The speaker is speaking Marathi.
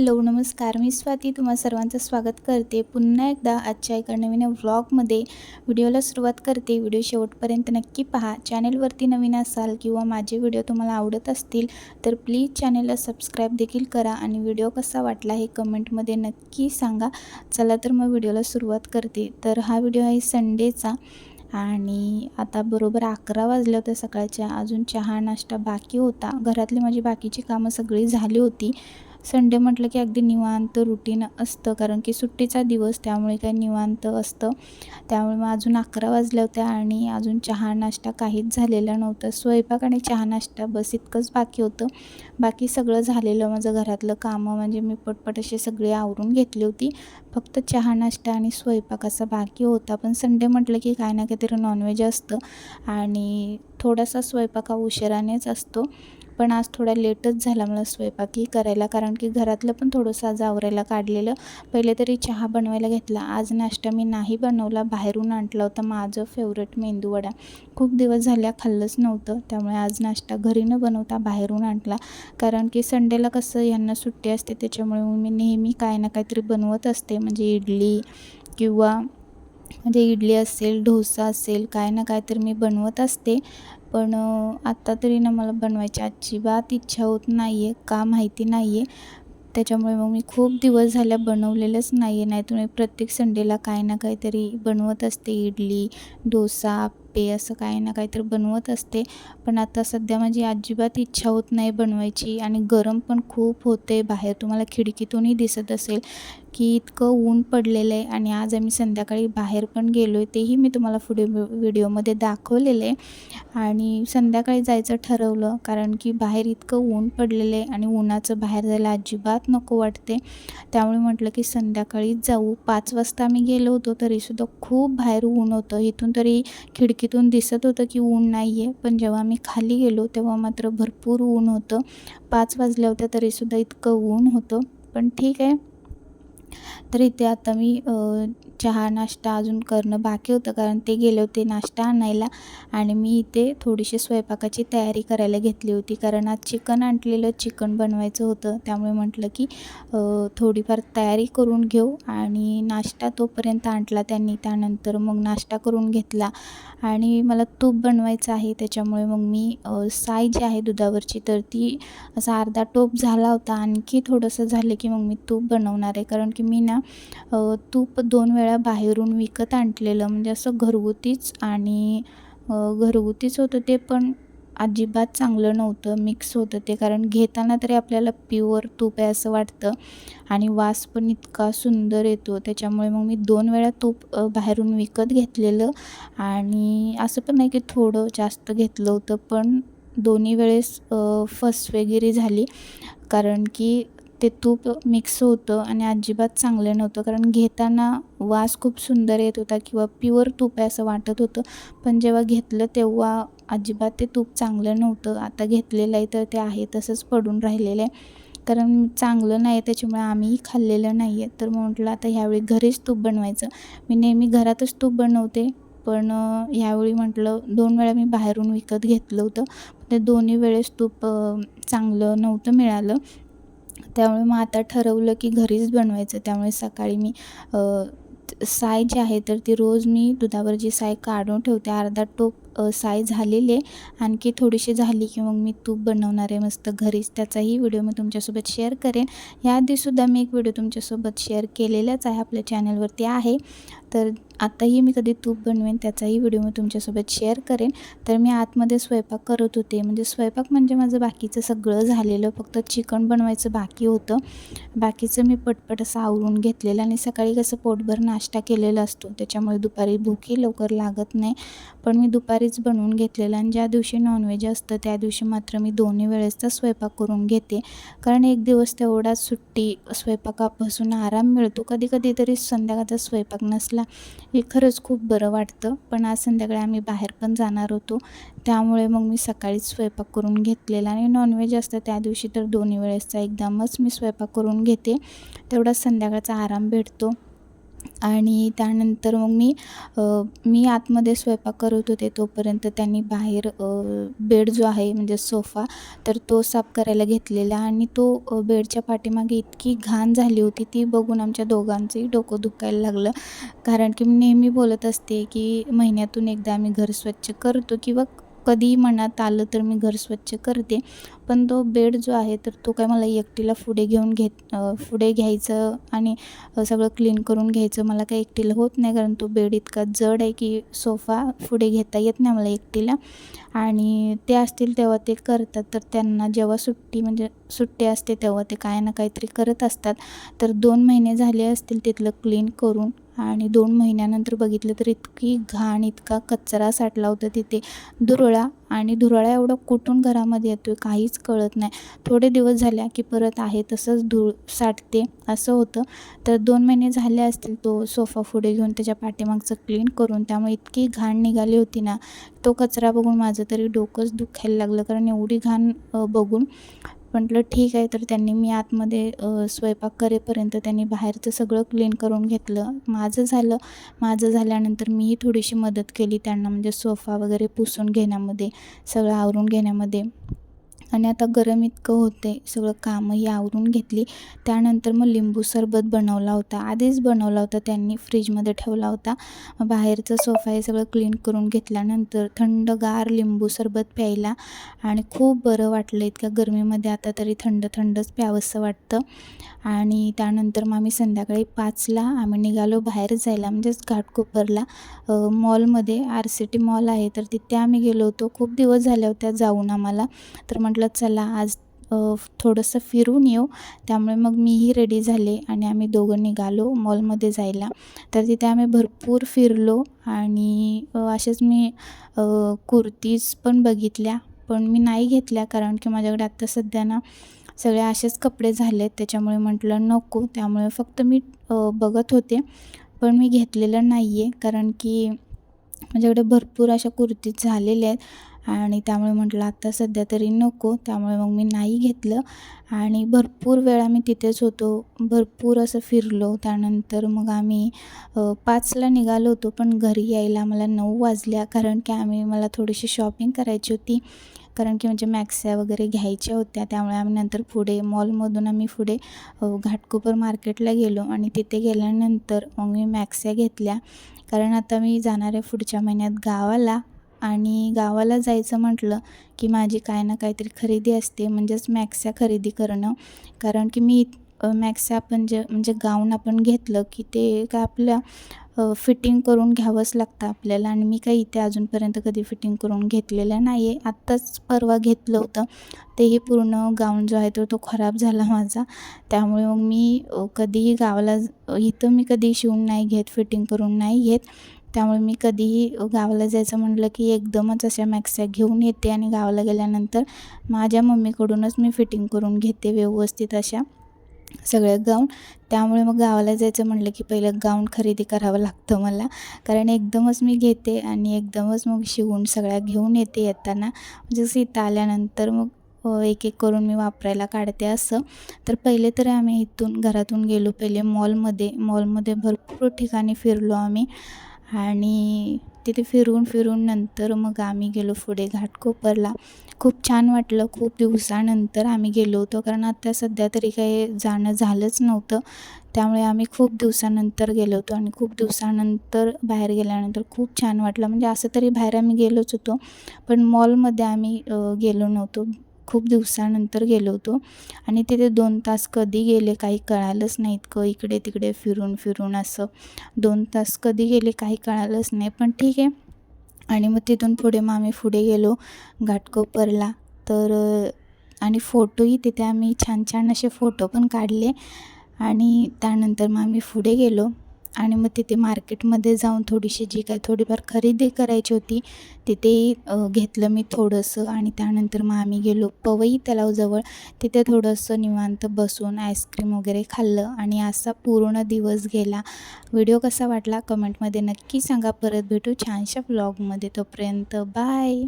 हॅलो नमस्कार. मी स्वाती. तुम्हा सर्वांचं स्वागत करते. पुन्हा एकदा आजच्या एका नवीन व्लॉगमध्ये व्हिडिओला सुरुवात करते. व्हिडिओ शेवटपर्यंत नक्की पहा. चॅनेलवरती नवीन असाल किंवा माझे व्हिडिओ तुम्हाला आवडत असतील तर प्लीज चॅनेलला सबस्क्राईब देखील करा आणि व्हिडिओ कसा वाटला हे कमेंटमध्ये नक्की सांगा. चला तर मग व्हिडिओला सुरुवात करते. तर हा व्हिडिओ आहे संडेचा आणि आता बरोबर अकरा वाजले होते सकाळच्या. अजून चहा नाश्ता बाकी होता. घरातली माझी बाकीची कामं सगळी झाली होती. संडे म्हटलं की अगदी निवांत रुटीन असतं. कारण की सुट्टीचा दिवस त्यामुळे काही निवांत असतं. त्यामुळे मग अजून अकरा वाजल्या होत्या आणि अजून चहा नाश्ता काहीच झालेला नव्हतं. स्वयंपाक आणि चहा नाश्ता बस इतकंच बाकी होतं. बाकी सगळं झालेलं माझं घरातलं कामं म्हणजे मी पटपट असे सगळे आवरून घेतली होती. फक्त चहा नाश्ता आणि स्वयंपाक असा बाकी होता. पण संडे म्हटलं की काय ना काहीतरी नॉनव्हेज असतं आणि थोडासा स्वयंपाक हा उशिरानेच असतो. पण आज थोडा लेटच झाला मला स्वयंपाकही करायला कारण की घरातलं पण थोडंसं आज आवरायला काढलेलं. पहिले तरी चहा बनवायला घेतला. आज नाश्ता मी नाही बनवला. बाहेरून आणला होता माझं फेवरेट मेंदूवडा खूप दिवस झाल्या खाल्लंच नव्हतं. त्यामुळे आज नाश्ता घरी न बनवता बाहेरून आणला. कारण की संडेला कसं यांना सुट्टी असते त्याच्यामुळे मी नेहमी काय ना काहीतरी बनवत असते. म्हणजे इडली किंवा म्हणजे इडली असेल डोसा असेल काय ना काय तर मी बनवत असते. पण आत्ता तरी ना मला बनवायची अजिबात इच्छा होत नाही आहे का माहिती नाही आहे त्याच्यामुळे मग मी खूप दिवस झाल्या बनवलेलंच नाही आहे नाही तुम्ही प्रत्येक संडेला काय ना काहीतरी बनवत असते इडली डोसा पे असं काही ना काहीतरी बनवत असते. पण आता सध्या माझी अजिबात इच्छा होत नाही बनवायची आणि गरम पण खूप होते बाहेर. तुम्हाला खिडकीतूनही दिसत असेल की इतकं ऊन पडलेलं आहे आणि आज आम्ही संध्याकाळी बाहेर पण गेलो आहे तेही मी तुम्हाला पुढे व्हिडिओमध्ये दाखवलेलं आहे. आणि संध्याकाळी जायचं ठरवलं कारण की बाहेर इतकं ऊन पडलेलं आहे आणि उन्हाचं बाहेर जायला अजिबात नको वाटते. त्यामुळे म्हटलं की संध्याकाळीच जाऊ. पाच वाजता आम्ही गेलो होतो तरीसुद्धा खूप बाहेर ऊन होतं. इथून तरी खिडकी खिडकीतून दिसत होतं की ऊन नाही आहे पण जेव्हा मी खाली गेलो तेव्हा मात्र भरपूर ऊन होतं. पाच वाजल्या होत्या तरीसुद्धा इतकं ऊन होतं. पण ठीक आहे. तर इथे आता मी चहा नाश्ता अजून करणं बाकी होतं कारण ते गेले होते नाश्ता आणायला आणि मी इथे थोडीशी स्वयंपाकाची तयारी करायला घेतली होती. कारण आज चिकन आणलेलं चिकन बनवायचं होतं. त्यामुळे म्हटलं की थोडीफार तयारी करून घेऊ. आणि नाश्ता तोपर्यंत आणला त्यांनी. त्यानंतर मग नाश्ता करून घेतला. आणि मला तूप बनवायचं आहे. त्याच्यामुळे मग मी साय जी आहे दुधावरची तर ती असा अर्धा टोप झाला होता. आणखी थोडंसं झालं की मग मी तूप बनवणार आहे. कारण की मी ना तूप दोन वेळा बाहेरून विकत आणलेलं म्हणजे असं घरगुतीच आणि घरगुतीच होतं ते पण अजिबात चांगलं नव्हतं मिक्स होतं ते. कारण घेताना तरी आपल्याला प्युअर तूप आहे असं वाटतं आणि वास पण इतका सुंदर येतो. त्याच्यामुळे मग मी दोन वेळा तूप बाहेरून विकत घेतलेलं आणि असं पण नाही की थोडं जास्त घेतलं होतं पण दोन्ही वेळेस फसवेगिरी झाली. कारण की ते तूप मिक्स होतं आणि अजिबात चांगलं नव्हतं. कारण घेताना वास खूप सुंदर येत होता किंवा प्युअर तूप आहे असं वाटत होतं. पण जेव्हा घेतलं तेव्हा अजिबात ते तूप चांगलं नव्हतं. आता घेतलेलं आहे तर ते आहे तसंच पडून राहिलेलं आहे. कारण चांगलं नाही आहे त्याच्यामुळे आम्हीही खाल्लेलं नाही आहे तर म्हटलं आता ह्यावेळी घरीच तूप बनवायचं. मी नेहमी घरातच तूप बनवते. पण ह्यावेळी म्हटलं दोन वेळा मी बाहेरून विकत घेतलं होतं. ते दोन्ही वेळेस तूप चांगलं नव्हतं मिळालं. त्यामुळे मग आता ठरवलं की घरीच बनवायचं. त्यामुळे सकाळी मी साय जी आहे तर ती रोज मी दुधावर जी साय काढून ठेवते अर्धा टोप साय झालेले आणखी थोडीशी झाली की मग मी तूप बनवणार आहे मस्त घरीच. त्याचाही व्हिडिओ मी तुमच्यासोबत शेअर करेन. याआधीसुद्धा मी एक व्हिडिओ तुमच्यासोबत शेअर केलेलाच आहे. आपल्या चॅनलवरती आहे. तर आताही मी कधी तूप बनवेन त्याचाही व्हिडिओ मी तुमच्यासोबत शेअर करेन. तर मी आतमध्ये स्वयंपाक करत होते. म्हणजे स्वयंपाक म्हणजे माझं बाकीचं सगळं झालेलं. फक्त चिकन बनवायचं बाकी होतं. बाकीचं मी पटपट असं आवरून घेतलेलं आणि सकाळी कसं पोटभर नाश्ता केलेला असतो. त्याच्यामुळे दुपारी भूकही लवकर लागत नाही. पण मी दुपारीच बनवून घेतलेलं आणि ज्या दिवशी नॉनव्हेज असतं त्या दिवशी मात्र मी दोन्ही वेळेसचा स्वयंपाक करून घेते. कारण एक दिवस तेवढा सुट्टी स्वयंपाकापासून आराम मिळतो. कधी कधी तरी संध्याकाळचा स्वयंपाक नसला हे खरंच खूप बरं वाटतं. पण आज संध्याकाळी आम्ही बाहेर पण जाणार होतो. त्यामुळे मग मी सकाळीच स्वयंपाक करून घेतलेला. आणि नॉनव्हेज असतं त्या दिवशी तर दोन्ही वेळेसचा एकदमच मी स्वयंपाक करून घेते. तेवढाच संध्याकाळचा आराम भेटतो. आणि त्यानंतर मग मी मी आतमध्ये स्वयंपाक करत होते तोपर्यंत त्यांनी बाहेर बेड जो आहे म्हणजे सोफा तर तो साफ करायला घेतलेला आणि तो बेडच्या पाठीमागे इतकी घाण झाली होती ती बघून आमच्या दोघांचंही डोकं दुखायला लागलं. कारण की मी नेहमी बोलत असते की महिन्यातून एकदा आम्ही घर स्वच्छ करतो किंवा कधीही मनात आलं तर मी घर स्वच्छ करते. पण तो बेड जो आहे तर तो काय मला एकटीला पुढे घेऊन घेत पुढे घ्यायचं आणि सगळं क्लीन करून घ्यायचं मला काही एकटीला होत नाही. कारण तो बेड इतका जड आहे की सोफा पुढे घेता येत नाही मला एकटीला. आणि ते असतील तेव्हा ते करतात. तर त्यांना जेव्हा सुट्टी म्हणजे सुट्टी असते तेव्हा ते काय ना काहीतरी करत असतात. तर दोन महिने झाले असतील तिथलं क्लीन करून. आणि दोन महिन्यानंतर बघितलं तर इतकी घाण इतका कचरा साठला होता तिथे. धुरळा आणि धुरळा एवढा कुठून घरामध्ये येतो आहे काहीच कळत नाही. थोडे दिवस झाल्या की परत आहे तसंच धूळ साठते असं होतं. तर दोन महिने झाले असतील तो सोफा पुढे घेऊन त्याच्या पाठीमागचं क्लीन करून. त्यामुळे इतकी घाण निघाली होती ना तो कचरा बघून माझं तरी डोकंच दुखायला लागलं. कारण एवढी घाण बघून म्हटलं ठीक आहे. तर त्यांनी मी आतमध्ये स्वयंपाक करेपर्यंत त्यांनी बाहेरचं सगळं क्लीन करून घेतलं. माझं झालं. माझं झाल्यानंतर मीही थोडीशी मदत केली त्यांना म्हणजे सोफा वगैरे पुसून घेण्यामध्ये सगळं आवरून घेण्यामध्ये. आणि आता गरम इतकं होते सगळं कामंही आवरून घेतली. त्यानंतर मग लिंबू सरबत बनवला होता. आधीच बनवला होता त्यांनी फ्रीजमध्ये ठेवला होता. बाहेरचं सोफा हे सगळं क्लीन करून घेतल्यानंतर थंडगार लिंबू सरबत प्यायला आणि खूप बरं वाटलं. इतक्या गरमीमध्ये आता तरी थंड थंडच प्यावंसं वाटतं. आणि त्यानंतर मग आम्ही संध्याकाळी पाचला आम्ही निघालो बाहेर जायला म्हणजेच घाटकोपरला. मॉलमध्ये आर सी टी मॉल आहे तर तिथे आम्ही गेलो होतो. खूप दिवस झाले होत्या जाऊन आम्हाला. तर म्हटलं चला आज थोडंसं फिरून येऊ. त्यामुळे मग मीही रेडी झाले आणि आम्ही दोघं निघालो मॉलमध्ये जायला. तर तिथे आम्ही भरपूर फिरलो आणि असेच मी कुर्तीज पण बघितल्या. पण मी नाही घेतल्या कारण की माझ्याकडे आत्ता सध्या ना सगळे असेच कपडे झाले त्याच्यामुळे म्हटलं नको. त्यामुळे फक्त मी बघत होते. पण मी घेतलेलं नाही आहे कारण की माझ्याकडे भरपूर अशा कुर्तीज झालेल्या आहेत. आणि त्यामुळे म्हटलं आत्ता सध्या तरी नको. त्यामुळे मग मी नाही घेतलं. आणि भरपूर वेळा मी तिथेच होतो. भरपूर असं फिरलो. त्यानंतर मग आम्ही पाचला निघालो होतो पण घरी यायला मला नऊ वाजल्या. कारण की आम्ही मला थोडीशी शॉपिंग करायची होती. कारण की म्हणजे मॅक्स्या वगैरे घ्यायच्या होत्या. त्यामुळे आम्ही नंतर पुढे मॉलमधून आम्ही पुढे घाटकोपर मार्केटला गेलो. आणि तिथे गेल्यानंतर मग मी मॅक्स्या घेतल्या. कारण आता मी जाणार आहे पुढच्या महिन्यात गावाला आणि गावाला जायचं म्हटलं की माझी काय ना काहीतरी खरेदी असते म्हणजेच मॅक्स्या खरेदी करणं. कारण की मी मॅक्सा मॅक्स्या आपण जे म्हणजे गाऊन आपण घेतलं की ते काय आपल्या फिटिंग करून घ्यावंच लागतं आपल्याला. आणि मी काही इथे अजूनपर्यंत कधी फिटिंग करून घेतलेलं नाही आहे आत्ताच परवा घेतलं होतं. तेही पूर्ण गाऊन जो आहे तो तो खराब झाला माझा. त्यामुळे मग मी कधीही गावाला इथं मी कधी शिवून नाही घेत फिटिंग करून नाही घेत. त्यामुळे मी कधीही गावाला जायचं म्हटलं की एकदमच अशा मॅक्स्या घेऊन येते आणि गावाला गेल्यानंतर माझ्या मम्मीकडूनच मी फिटिंग करून घेते व्यवस्थित अशा सगळ्या गाऊन. त्यामुळे मग गावाला जायचं म्हटलं की पहिलं गाऊन खरेदी करावं लागतं मला. कारण एकदमच मी घेते आणि एकदमच मग शिवून सगळ्या घेऊन येते येताना. म्हणजे इथं आल्यानंतर मग एक एक करून मी वापरायला काढते असं. तर पहिले तर आम्ही इथून घरातून गेलो पहिले मॉलमध्ये. मॉलमध्ये भरपूर ठिकाणी फिरलो आम्ही. आणि तिथे फिरून फिरून नंतर मग आम्ही गेलो पुढे घाटकोपरला खूप छान वाटलं. खूप दिवसानंतर आम्ही गेलो होतो. कारण आता सध्या तरी काही जाणं झालंच नव्हतं. त्यामुळे आम्ही खूप दिवसानंतर गेलो होतो आणि खूप दिवसानंतर बाहेर गेल्यानंतर खूप छान वाटलं. म्हणजे असं तरी बाहेर आम्ही गेलोच होतो. पण मॉलमध्ये आम्ही गेलो नव्हतो. खूप दिवसानंतर गेलो होतो. आणि तिथे दोन तास कधी गेले काही कळालंच नाही इतकं इकडे तिकडे फिरून फिरून असं. दोन तास कधी गेले काही कळालंच नाही पण ठीक आहे. आणि मग तिथून पुढे मग आम्ही पुढे गेलो घाटकोपरला. तर आणि फोटोही तिथे आम्ही छान छान असे फोटो पण काढले. आणि त्यानंतर मग आम्ही पुढे गेलो. आणि मग तिथे मार्केटमध्ये जाऊन थोडीशी जी काय थोडीफार खरेदी करायची होती तिथेही घेतलं मी थोडंसं. आणि त्यानंतर मग आम्ही गेलो पवई तलावजवळ. तिथे थोडंसं निवांत बसून आईस्क्रीम वगैरे खाल्लं आणि असा पूर्ण दिवस गेला. व्हिडिओ कसा वाटला? कमेंटमध्ये नक्की सांगा. परत भेटू छानशा ब्लॉगमध्ये तोपर्यंत बाय!